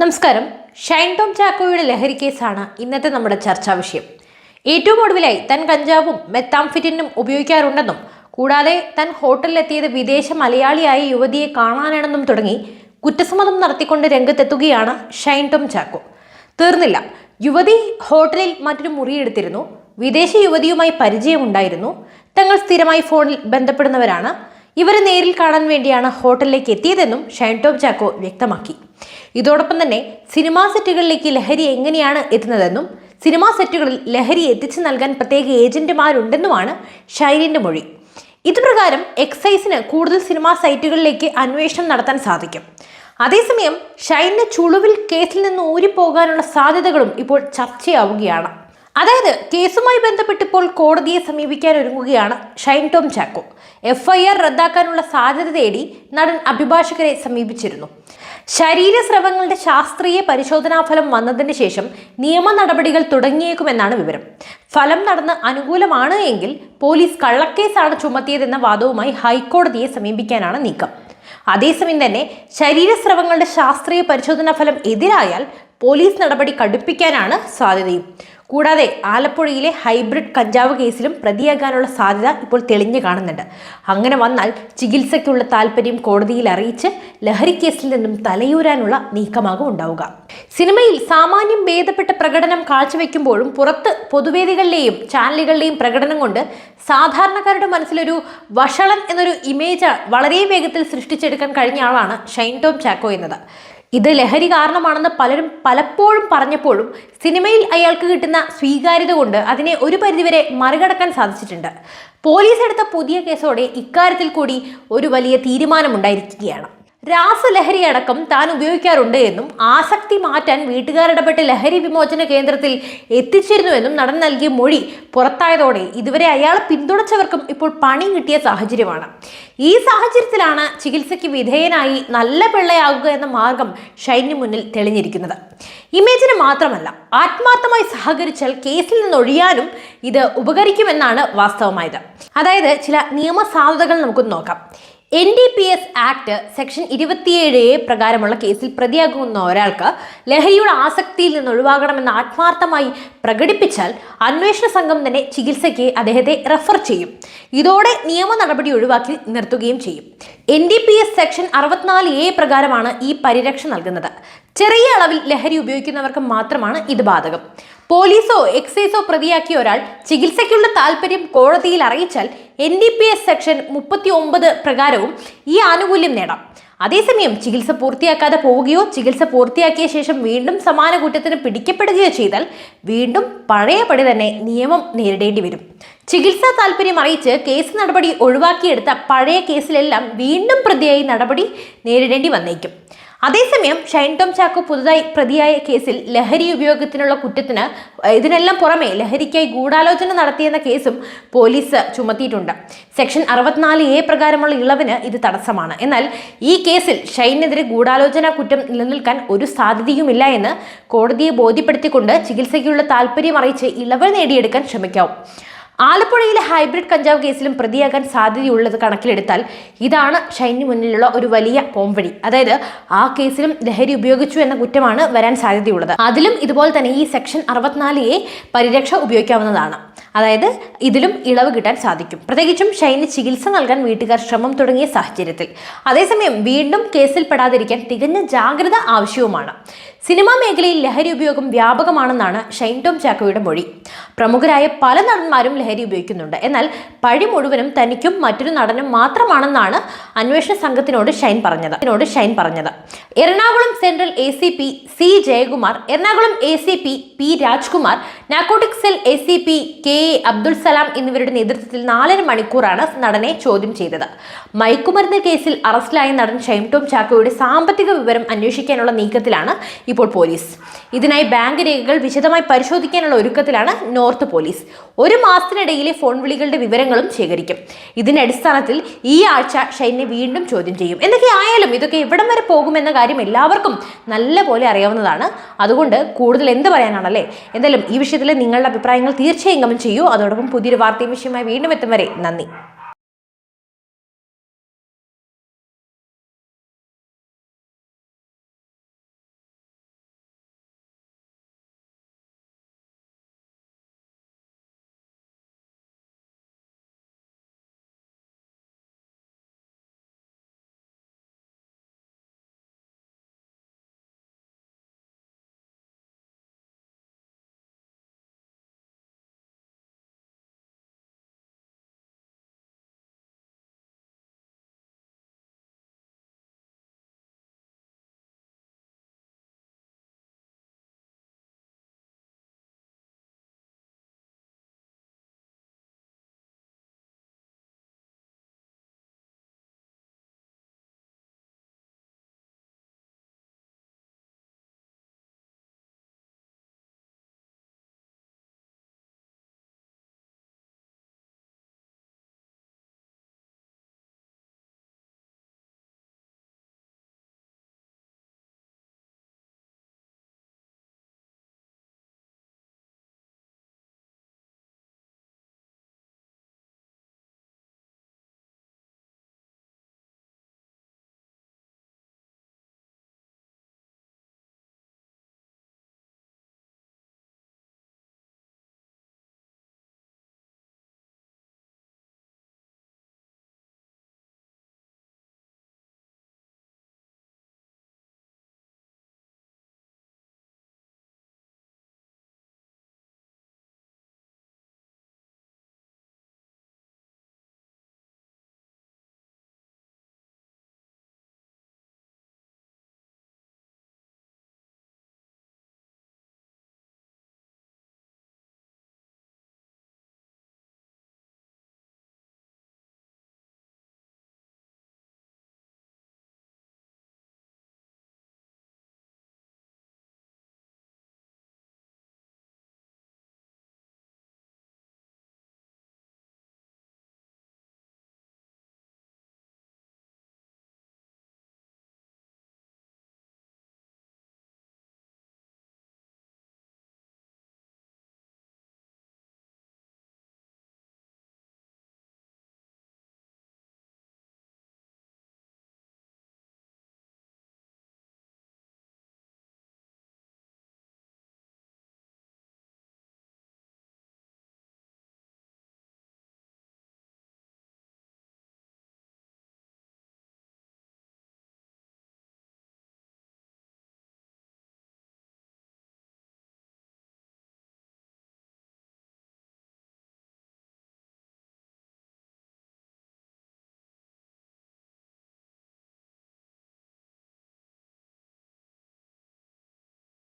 നമസ്കാരം. ഷൈൻ ടോം ചാക്കോയുടെ ലഹരി കേസാണ് ഇന്നത്തെ നമ്മുടെ ചർച്ചാ വിഷയം. ഏറ്റവും ഒടുവിലായി താൻ കഞ്ചാവും മെത്താംഫിറ്റിനും ഉപയോഗിക്കാറുണ്ടെന്നും കൂടാതെ തൻ ഹോട്ടലിലെത്തിയത് വിദേശ മലയാളിയായ യുവതിയെ കാണാനാണെന്നും തുടങ്ങി കുറ്റസമ്മതം നടത്തിക്കൊണ്ട് രംഗത്തെത്തുകയാണ് ഷൈൻ ടോം ചാക്കോ. തീർന്നില്ല. യുവതി ഹോട്ടലിൽ മറ്റൊരു മുറിയെടുത്തിരുന്നു. വിദേശ യുവതിയുമായി പരിചയമുണ്ടായിരുന്നു. തങ്ങൾ സ്ഥിരമായി ഫോണിൽ ബന്ധപ്പെടുന്നവരാണ്. ഇവരെ നേരിൽ കാണാൻ വേണ്ടിയാണ് ഹോട്ടലിലേക്ക് എത്തിയതെന്നും ഷൈൻ ടോം ചാക്കോ വ്യക്തമാക്കി. ഇതോടൊപ്പം തന്നെ സിനിമാ സെറ്റുകളിലേക്ക് ലഹരി എങ്ങനെയാണ് എത്തുന്നതെന്നും സിനിമാ സെറ്റുകളിൽ ലഹരി എത്തിച്ചു നൽകാൻ പ്രത്യേക ഏജന്റുമാരുണ്ടെന്നുമാണ് ഷൈലിന്റെ മൊഴി. ഇതുപ്രകാരം എക്സൈസിന് കൂടുതൽ സിനിമാ സൈറ്റുകളിലേക്ക് അന്വേഷണം നടത്താൻ സാധിക്കും. അതേസമയം ഷൈലിന്റെ ചുളുവിൽ കേസിൽ നിന്ന് ഊരിപ്പോകാനുള്ള സാധ്യതകളും ഇപ്പോൾ ചർച്ചയാവുകയാണ്. അതായത് കേസുമായി ബന്ധപ്പെട്ട് ഇപ്പോൾ കോടതിയെ സമീപിക്കാൻ ഒരുങ്ങുകയാണ് ഷൈൻ ടോം ചാക്കോ. എഫ്ഐആർ റദ്ദാക്കാനുള്ള സാധ്യത തേടി നടൻ അഭിഭാഷകരെ സമീപിച്ചിരുന്നു. ശരീരസ്രവങ്ങളുടെ ശാസ്ത്രീയ പരിശോധനാ ഫലം വന്നതിന് ശേഷം നിയമ നടപടികൾ തുടങ്ങിയേക്കുമെന്നാണ് വിവരം. ഫലം നടന്ന് അനുകൂലമാണ് എങ്കിൽ പോലീസ് കള്ളക്കേസാണ് ചുമത്തിയതെന്ന വാദവുമായി ഹൈക്കോടതിയെ സമീപിക്കാനാണ് നീക്കം. അതേസമയം തന്നെ ശരീരസ്രവങ്ങളുടെ ശാസ്ത്രീയ പരിശോധനാ ഫലം എതിരായാൽ പോലീസ് നടപടി കടുപ്പിക്കാനാണ് സാധ്യതയും. കൂടാതെ ആലപ്പുഴയിലെ ഹൈബ്രിഡ് കഞ്ചാവ് കേസിലും പ്രതിയാകാനുള്ള സാധ്യത ഇപ്പോൾ തെളിഞ്ഞു കാണുന്നുണ്ട്. അങ്ങനെ വന്നാൽ ചികിത്സയ്ക്കുള്ള താല്പര്യം കോടതിയിൽ അറിയിച്ച് ലഹരി കേസിൽ നിന്നും തലയൂരാനുള്ള നീക്കമാകും ഉണ്ടാവുക. സിനിമയിൽ സാമാന്യം ഭേദപ്പെട്ട പ്രകടനം കാഴ്ചവെക്കുമ്പോഴും പുറത്ത് പൊതുവേദികളിലെയും ചാനലുകളിലെയും പ്രകടനം കൊണ്ട് സാധാരണക്കാരുടെ മനസ്സിലൊരു വഷളൻ എന്നൊരു ഇമേജ് വളരെ വേഗത്തിൽ സൃഷ്ടിച്ചെടുക്കാൻ കഴിഞ്ഞ ആളാണ് ഷൈൻ ടോം ചാക്കോ എന്നത്. ഇത് ലഹരി കാരണമാണെന്ന് പലരും പലപ്പോഴും പറഞ്ഞപ്പോഴും സിനിമയിൽ അയാൾക്ക് കിട്ടുന്ന സ്വീകാര്യത കൊണ്ട് അതിനെ ഒരു പരിധിവരെ മറികടക്കാൻ സാധിച്ചിട്ടുണ്ട്. പോലീസ് എടുത്ത പുതിയ കേസോടെ ഇക്കാര്യത്തിൽ കൂടി ഒരു വലിയ തീരുമാനമുണ്ടായിരിക്കുകയാണ്. രാസലഹരി അടക്കം താൻ ഉപയോഗിക്കാറുണ്ട് എന്നും ആസക്തി മാറ്റാൻ വീട്ടുകാരിടപെട്ട് ലഹരി വിമോചന കേന്ദ്രത്തിൽ എത്തിച്ചിരുന്നുവെന്നും നടൻ നൽകിയ മൊഴി പുറത്തായതോടെ ഇതുവരെ അയാൾ പിന്തുണച്ചവർക്കും ഇപ്പോൾ പണി കിട്ടിയ സാഹചര്യമാണ്. ഈ സാഹചര്യത്തിലാണ് ചികിത്സയ്ക്ക് വിധേയനായി നല്ല പിള്ളയാകുക എന്ന മാർഗം ഷൈന് മുന്നിൽ തെളിഞ്ഞിരിക്കുന്നത്. ഇമേജിന് മാത്രമല്ല ആത്മാർത്ഥമായി സഹകരിച്ചാൽ കേസിൽ നിന്നൊഴിയാനും ഇത് ഉപകരിക്കുമെന്നാണ് വാസ്തവമായത്. അതായത് ചില നിയമസാധുതകൾ നമുക്ക് നോക്കാം. N D P S act section ഇരുപത്തിയേഴ് എ പ്രകാരമുള്ള കേസിൽ പ്രതിയാകുന്ന ഒരാൾക്ക് ലഹരിയുടെ ആസക്തിയിൽ നിന്ന് ഒഴിവാകണമെന്ന് ആത്മാർത്ഥമായി പ്രകടിപ്പിച്ചാൽ അന്വേഷണ സംഘം തന്നെ ചികിത്സയ്ക്ക് അദ്ദേഹത്തെ റെഫർ ചെയ്യും. ഇതോടെ നിയമ നടപടി ഒഴിവാക്കി നിർത്തുകയും ചെയ്യും. N D P S section അറുപത്തിനാല് എ പ്രകാരമാണ് ഈ പരിരക്ഷ നൽകുന്നത്. ചെറിയ അളവിൽ ലഹരി ഉപയോഗിക്കുന്നവർക്ക് മാത്രമാണ് ഇത് ബാധകം. പോലീസോ എക്സൈസോ പ്രതിയാക്കിയ ഒരാൾ ചികിത്സയ്ക്കുള്ള താല്പര്യം കോടതിയിൽ അറിയിച്ചാൽ N D P S section മുപ്പത്തി ഒമ്പത് പ്രകാരവും ഈ ആനുകൂല്യം നേടാം. അതേസമയം ചികിത്സ പൂർത്തിയാക്കാതെ പോവുകയോ ചികിത്സ പൂർത്തിയാക്കിയ ശേഷം വീണ്ടും സമാന കുറ്റത്തിന് പിടിക്കപ്പെടുകയോ ചെയ്താൽ വീണ്ടും പഴയപടി തന്നെ നിയമം നേരിടേണ്ടി വരും. ചികിത്സാ താല്പര്യം അറിയിച്ച് കേസ് നടപടി ഒഴിവാക്കിയെടുത്ത പഴയ കേസിലെല്ലാം വീണ്ടും പ്രതിയായി നടപടി നേരിടേണ്ടി വന്നേക്കും. അതേസമയം ഷൈൻ ടോം ചാക്കോ പുതുതായി പ്രതിയായ കേസിൽ ലഹരി ഉപയോഗത്തിനുള്ള കുറ്റത്തിന് ഇതിനെല്ലാം പുറമെ ലഹരിക്കായി ഗൂഢാലോചന നടത്തിയെന്ന കേസും പോലീസ് ചുമത്തിയിട്ടുണ്ട്. സെക്ഷൻ അറുപത്തിനാല് എ പ്രകാരമുള്ള ഇളവിന് ഇത് തടസ്സമാണ്. എന്നാൽ ഈ കേസിൽ ഷൈനെതിരെ ഗൂഢാലോചന കുറ്റം നിലനിൽക്കാൻ ഒരു സാധ്യതയുമില്ല എന്ന് കോടതിയെ ബോധ്യപ്പെടുത്തിക്കൊണ്ട് ചികിത്സയ്ക്കുള്ള താല്പര്യം അറിയിച്ച് ഇളവ് നേടിയെടുക്കാൻ ശ്രമിക്കാവും ആലപ്പുഴയിലെ ഹൈബ്രിഡ് കഞ്ചാവ് കേസിലും പ്രതിയാകാൻ സാധ്യതയുള്ളത് കണക്കിലെടുത്താൽ ഇതാണ് ഷൈന് മുന്നിലുള്ള ഒരു വലിയ പോംവഴി. അതായത് ആ കേസിലും ലഹരി ഉപയോഗിച്ചു എന്ന കുറ്റമാണ് വരാൻ സാധ്യതയുള്ളത്. അതിലും ഇതുപോലെ തന്നെ ഈ സെക്ഷൻ അറുപത്തിനാല് എ പരിരക്ഷ ഉപയോഗിക്കാവുന്നതാണ്. അതായത് ഇതിലും ഇളവ് കിട്ടാൻ സാധിക്കും. പ്രത്യേകിച്ചും ഷൈന് ചികിത്സ നൽകാൻ വീട്ടുകാർ ശ്രമം തുടങ്ങിയ സാഹചര്യത്തിൽ. അതേസമയം വീണ്ടും കേസിൽ പെടാതിരിക്കാൻ തികഞ്ഞ ജാഗ്രത ആവശ്യവുമാണ്. സിനിമാ മേഖലയിൽ ലഹരി ഉപയോഗം വ്യാപകമാണെന്നാണ് ഷൈൻ ടോം ചാക്കോയുടെ മൊഴി. പ്രമുഖരായ പല നടന്മാരും ലഹരി ഉപയോഗിക്കുന്നുണ്ട്. എന്നാൽ പഴി മുഴുവനും തനിക്കും മറ്റൊരു നടനും മാത്രമാണെന്നാണ് അന്വേഷണ സംഘത്തിനോട് ഷൈൻ പറഞ്ഞത്. അതിനോട് ഷൈൻ പറഞ്ഞത്. Ernakulam central A C P C Jayakumar Ernakulam A C P P Rajkumar narcotic cell A C P K A Abdul Salam എന്നിവരുടെ നേതൃത്വത്തിൽ നാലര മണിക്കൂറാണ് നടനെ ചോദ്യം ചെയ്തത്. മയക്കുമരുന്ന് കേസിൽ അറസ്റ്റിലായ നടൻ ഷൈൻ ടോം ചാക്കോയുടെ സാമ്പത്തിക വിവരം അന്വേഷിക്കാനുള്ള നീക്കത്തിലാണ് ഇപ്പോൾ പോലീസ്. ഇതിനായി ബാങ്ക് രേഖകൾ വിശദമായി പരിശോധിക്കാനുള്ള ഒരുക്കത്തിലാണ് നോർത്ത് പോലീസ്. ഒരു മാസത്തിനിടയിലെ ഫോൺ വിളികളുടെ വിവരങ്ങളും ശേഖരിക്കും. ഇതിന്റെ അടിസ്ഥാനത്തിൽ ഈ ആഴ്ച ഷൈനെ വീണ്ടും ചോദ്യം ചെയ്യും. എന്തൊക്കെ ആയാലും ഇതൊക്കെ എവിടം വരെ പോകുമെന്ന കാര്യം എല്ലാവർക്കും നല്ല പോലെ അറിയാവുന്നതാണ്. അതുകൊണ്ട് കൂടുതൽ എന്ത് പറയാനാണല്ലേ? എന്തായാലും ഈ വിഷയത്തിൽ നിങ്ങളുടെ അഭിപ്രായങ്ങൾ തീർച്ചയായും കമന്റ് ചെയ്യൂ. അതോടൊപ്പം പുതിയൊരു വാർത്തയും വിഷയമായി വീണ്ടും എത്തും വരെ നന്ദി.